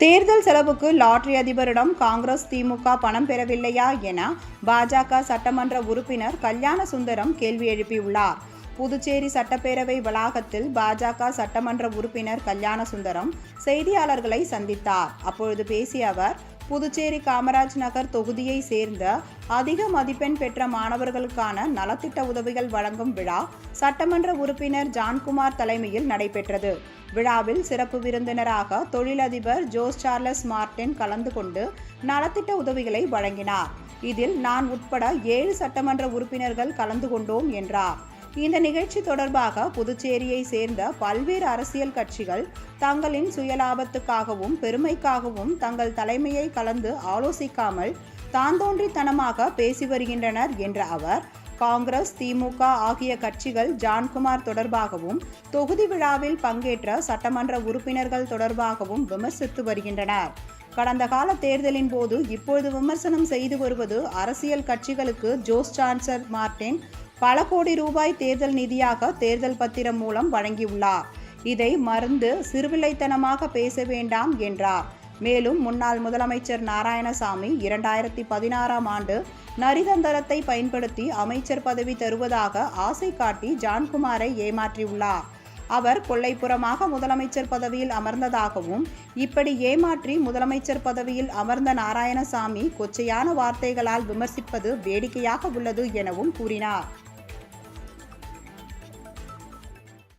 தேர்தல் செலவுக்கு லாட்டரி அதிபரிடம் காங்கிரஸ் திமுக பணம் பெறவில்லையா என பாஜக சட்டமன்ற உறுப்பினர் கல்யாண சுந்தரம் கேள்வி எழுப்பியுள்ளார். புதுச்சேரி சட்டப்பேரவை வளாகத்தில் பாஜக சட்டமன்ற உறுப்பினர் கல்யாண சுந்தரம் செய்தியாளர்களை சந்தித்தார். அப்பொழுது பேசிய அவர் புதுச்சேரி காமராஜ் நகர் தொகுதியை சேர்ந்த அதிக மதிப்பெண் பெற்ற மாணவர்களுக்கான நலத்திட்ட உதவிகள் வழங்கும் விழா சட்டமன்ற உறுப்பினர் ஜான்குமார் தலைமையில் நடைபெற்றது. விழாவில் சிறப்பு விருந்தினராக தொழிலதிபர் ஜோஸ் சார்லஸ் மார்டின் கலந்து கொண்டு நலத்திட்ட உதவிகளை வழங்கினார். இதில் நான் உட்பட ஏழு சட்டமன்ற உறுப்பினர்கள் கலந்து கொண்டோம் என்றார். இந்த நிகழ்ச்சி தொடர்பாக புதுச்சேரியை சேர்ந்த பல்வேறு அரசியல் கட்சிகள் தங்களின் சுயலாபத்துக்காகவும் பெருமைக்காகவும் தங்கள் தலைமையை கலந்து ஆலோசிக்காமல் தாந்தோன்றித்தனமாக பேசி வருகின்றனர் என்ற அவர் காங்கிரஸ் திமுக ஆகிய கட்சிகள் ஜான்குமார் தொடர்பாகவும் தொகுதி விழாவில் பங்கேற்ற சட்டமன்ற உறுப்பினர்கள் தொடர்பாகவும் விமர்சித்து வருகின்றனர். கடந்த கால தேர்தலின் போது இப்பொழுது விமர்சனம் செய்து வருவது அரசியல் கட்சிகளுக்கு ஜோஸ் சான்சர் மார்டின் பல கோடி ரூபாய் தேர்தல் நிதியாக தேர்தல் பத்திரம் மூலம் வழங்கியுள்ளார். இதை மறந்து சிறுவில்லைத்தனமாக பேச வேண்டாம் என்றார். மேலும் முன்னாள் முதலமைச்சர் நாராயணசாமி இரண்டாயிரத்தி பதினாறாம் ஆண்டு நரிதந்தரத்தை பயன்படுத்தி அமைச்சர் பதவி தருவதாக ஆசை காட்டி ஜான்குமாரை ஏமாற்றியுள்ளார். அவர் கொள்ளைப்புறமாக முதலமைச்சர் பதவியில் அமர்ந்ததாகவும் இப்படி ஏமாற்றி முதலமைச்சர் பதவியில் அமர்ந்த நாராயணசாமி கொச்சையான வார்த்தைகளால் விமர்சிப்பது வேடிக்கையாக உள்ளது எனவும் கூறினார்.